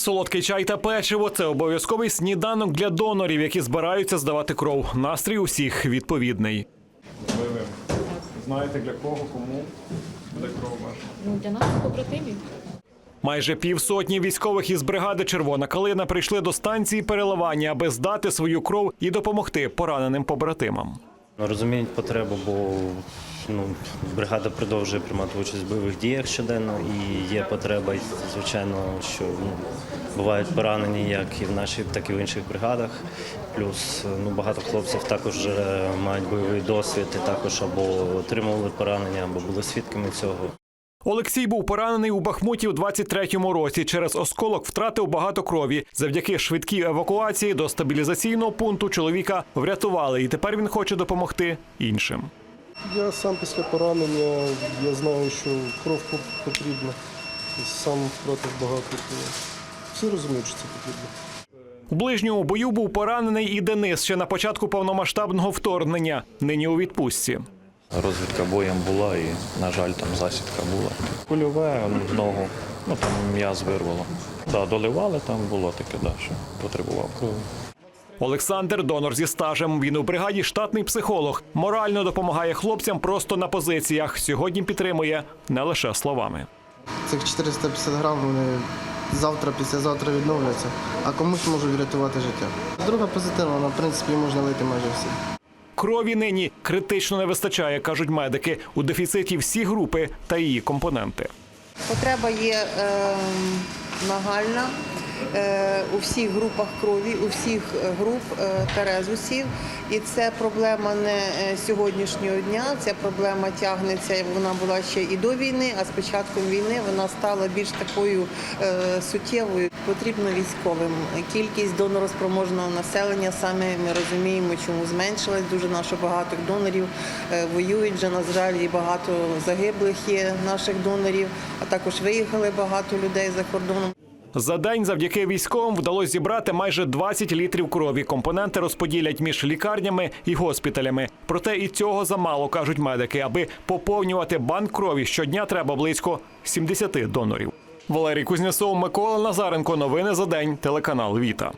Солодкий чай та печиво це обов'язковий сніданок для донорів, які збираються здавати кров. Настрій усіх відповідний. Ви знаєте для кого, кому буде кров ваша? Ну, для наших побратимів. Майже півсотні військових із бригади Червона калина прийшли до станції переливання, аби здати свою кров і допомогти пораненим побратимам. Розуміють потребу, бо ну, бригада продовжує приймати участь в бойових діях щоденно і є потреба, звичайно, що ну, бувають поранені як і в нашій, так і в інших бригадах. Плюс ну, багато хлопців також мають бойовий досвід і також або отримували поранення, або були свідками цього. Олексій був поранений у Бахмуті у 23-му році. Через осколок втратив багато крові. Завдяки швидкій евакуації до стабілізаційного пункту чоловіка врятували, і тепер він хоче допомогти іншим. Я сам після поранення, я знаю, що кров потрібна. Сам втратив багато. Всі розуміють, що це потрібно. У ближньому бою був поранений і Денис ще на початку повномасштабного вторгнення. Нині у відпустці. Розвідка боєм була і, на жаль, там засідка була. Кульове ногу, ну там м'яз вирвало. Да, доливали, там було таке, да, що потребував крові. Олександр донор зі стажем. Він у бригаді штатний психолог. Морально допомагає хлопцям просто на позиціях. Сьогодні підтримує не лише словами. Цих 450 грам вони завтра, післязавтра відновляться, а комусь можуть врятувати життя. Друга позитивна, вона, в принципі, можна лити майже всі. Крові нині критично не вистачає, кажуть медики. У дефіциті всі групи та її компоненти. Потреба є е, нагальна у всіх групах крові, у всіх е, груп е, та резусів. І це проблема не е, сьогоднішнього дня. Ця проблема тягнеться. Вона була ще і до війни, а з початком війни вона стала більш такою е, суттєвою. Потрібно військовим. Кількість донороспроможного населення саме ми розуміємо, чому зменшилась. Дуже наше багато донорів е, воюють вже на жаль, багато загиблих є наших донорів, а також виїхали багато людей за кордоном. За день завдяки військовим вдалося зібрати майже 20 літрів крові. Компоненти розподілять між лікарнями і госпіталями. Проте і цього замало, кажуть медики. Аби поповнювати банк крові щодня треба близько 70 донорів. Валерій Кузнясов, Микола Назаренко. Новини за день. Телеканал Віта.